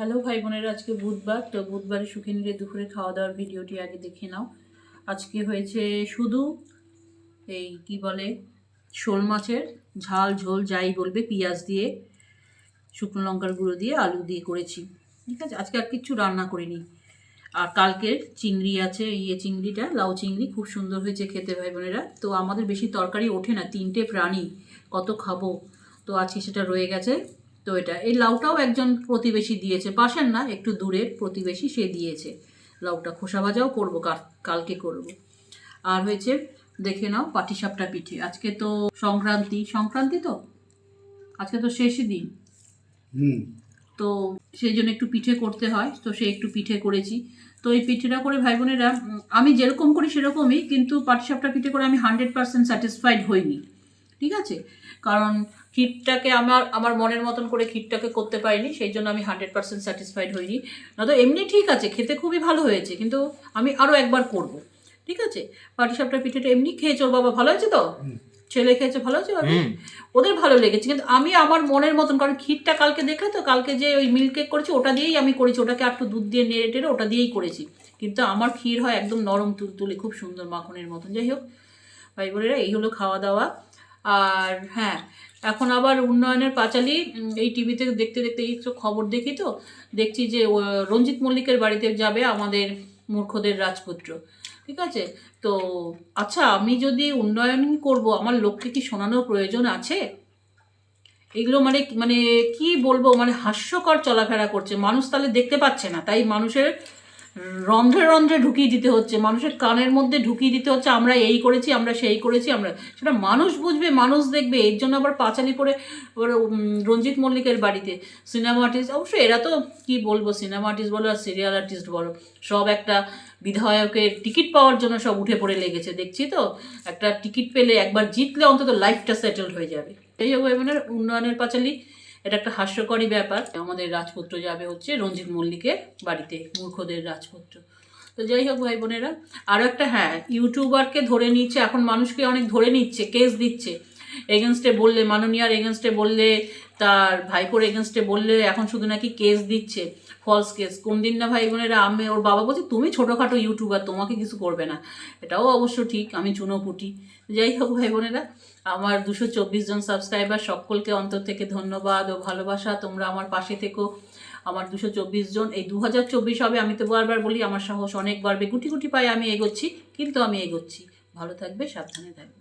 Hello ভাই বোনেরা, আজকে বুধবার। তো বুধবারে সুখে নিলে দুপুরে খাওয়া দাওয়ার ভিডিওটি আগে দেখে নাও। আজকে হয়েছে শুধু এই কি বলে, শোল মাছের ঝাল ঝোল, যাই বলবে, পেঁয়াজ দিয়ে, শুকনো লঙ্কার গুঁড়ো দিয়ে আলু দিয়ে করেছি। ঠিক আছে? আজকে আর কিচ্ছু রান্না করিনি। আর কালকের চিংড়ি আছে ইয়ে চিংড়িটা, লাউ চিংড়ি, খুব সুন্দর হয়েছে খেতে ভাই বোনেরা। তো আমাদের বেশি তরকারি ওঠে না, তিনটে প্রাণী, কত খাব? তো আজকে সেটা রয়ে গেছে। তো এটা এই লাউটাও একজন প্রতিবেশী দিয়েছে। পাশের না একটু দূরের প্রতিবেশী সে দিয়েছে। লাউটা খোসা ভাজাও করব কাল- কালকে করব। আর হয়েছে দেখে নাও পাটিসাপটা পিঠে। আজকে তো সংক্রান্তি সংক্রান্তি তো? আজকে তো শেষ দিন। হুম। তো সেই জন্য একটু পিঠে করতে হয় তো সে একটু পিঠে করেছি। তো এই পিঠেটা করে ভাই বোনেরা আমি যেরকম করি সেরকমই কিন্তু পাটিসাপটা পিঠে করে আমি হান্ড্রেড পার্সেন্ট স্যাটিসফাইড হইনি। ঠিক আছে? কারণ ক্ষীরটাকে আমার আমার মনের মতন করে ক্ষীরটাকে করতে পারিনি সেই জন্য আমি হান্ড্রেড পার্সেন্ট স্যাটিসফাইড হইনি। নয়তো এমনি ঠিক আছে খেতে খুবই ভালো হয়েছে কিন্তু আমি আরও একবার করব। ঠিক আছে? পাটিসাপটা পিঠেটা এমনি খেয়েছো ওর বাবা ভালো হয়েছে তো? ছেলে খেয়েছে ভালো হয়েছে? বাবা? ওদের ভালো লেগেছে কিন্তু আমি আমার মনের মতন কারণ ক্ষীরটা কালকে দেখলে তো কালকে যে ওই মিল্ক কেক করেছি ওটা দিয়েই আমি করেছি ওটাকে একটু দুধ দিয়ে নেড়ে টেড়ে ওটা দিয়েই করেছি। কিন্তু আমার ক্ষীর হয় একদম নরম তুলতুলে খুব সুন্দর মাখনের মতন। যাই হোক ভাই বোনেরা এই হলো খাওয়া দাওয়া। আর হ্যাঁ এখন আবার উন্নয়নের পাঁচালি এই টিভিতে দেখতে দেখতে তো খবর দেখি তো, দেখছি যে রঞ্জিত মল্লিকের বাড়িতে যাবে আমাদের মূর্খদের রাজপুত্র। ঠিক আছে? তো আচ্ছা আমি যদি উন্নয়ন করব, আমার লোককে কি শোনানোর প্রয়োজন আছে? এগুলো মানে মানে কি বলব মানে হাস্যকর চলাফেরা করছে। মানুষ তাহলে দেখতে পাচ্ছে না, তাই মানুষের রন্ধ্রে রন্ধ্রে ঢুকিয়ে দিতে হচ্ছে, মানুষের কানের মধ্যে ঢুকিয়ে দিতে হচ্ছে, আমরা এই করেছি, আমরা সেই করেছি, আমরা সেটা মানুষ বুঝবে, মানুষ দেখবে, এর জন্য আবার পাঁচালি করে রঞ্জিত মল্লিকের বাড়িতে। সিনেমা আর্টিস্ট অবশ্যই এরা তো, কি বলব, সিনেমা আর্টিস্ট বলো আর সিরিয়াল আর্টিস্ট বলো, সব একটা বিধায়কের টিকিট পাওয়ার জন্য সব উঠে পড়ে লেগেছে, দেখছি তো? একটা টিকিট পেলে একবার জিতলে অন্তত লাইফটা সেটেল হয়ে যাবে। এই হোক মানে উন্নয়নের পাঁচালি এটা একটা হাস্যকরী ব্যাপার। আমাদের রাজপুত্র যাবে হচ্ছে রঞ্জিত মল্লিকের বাড়িতে, মূর্খদের রাজপুত্র। তো যাই হোক ভাই বোনেরা আরও একটা হ্যাঁ ইউটিউবারকে ধরে নিচ্ছে, এখন মানুষকে অনেক ধরে নিচ্ছে কেস দিচ্ছে। এগেনস্টে বললে, মাননীয়ার এগেনস্টে বললে, তার ভাইপোর এগেনস্টে বললে, এখন শুধু নাকি কেস দিচ্ছে ফলস কেস কোন দিন না ভাই বোনেরা, আমি, ওর বাবা বলছে, তুমি ছোটোখাটো ইউটিউবার তোমাকে কিছু করবে না। এটাও অবশ্য ঠিক, আমি চুনোপুটি। যাই হোক ভাই বোনেরা, আমার দুশো চব্বিশ জন সাবস্ক্রাইবার সকলকে অন্তর থেকে ধন্যবাদ ও ভালোবাসা। তোমরা আমার পাশে থেকো। আমার দুশো চব্বিশ জন, এই দু হাজার চব্বিশ হবে, আমি তো বারবার বলি, আমার সাহস অনেক বাড়বে। গুটি গুটি পায়ে আমি এগোচ্ছি, কিন্তু আমি এগোচ্ছি। ভালো থাকবে, সাবধানে থাকবে।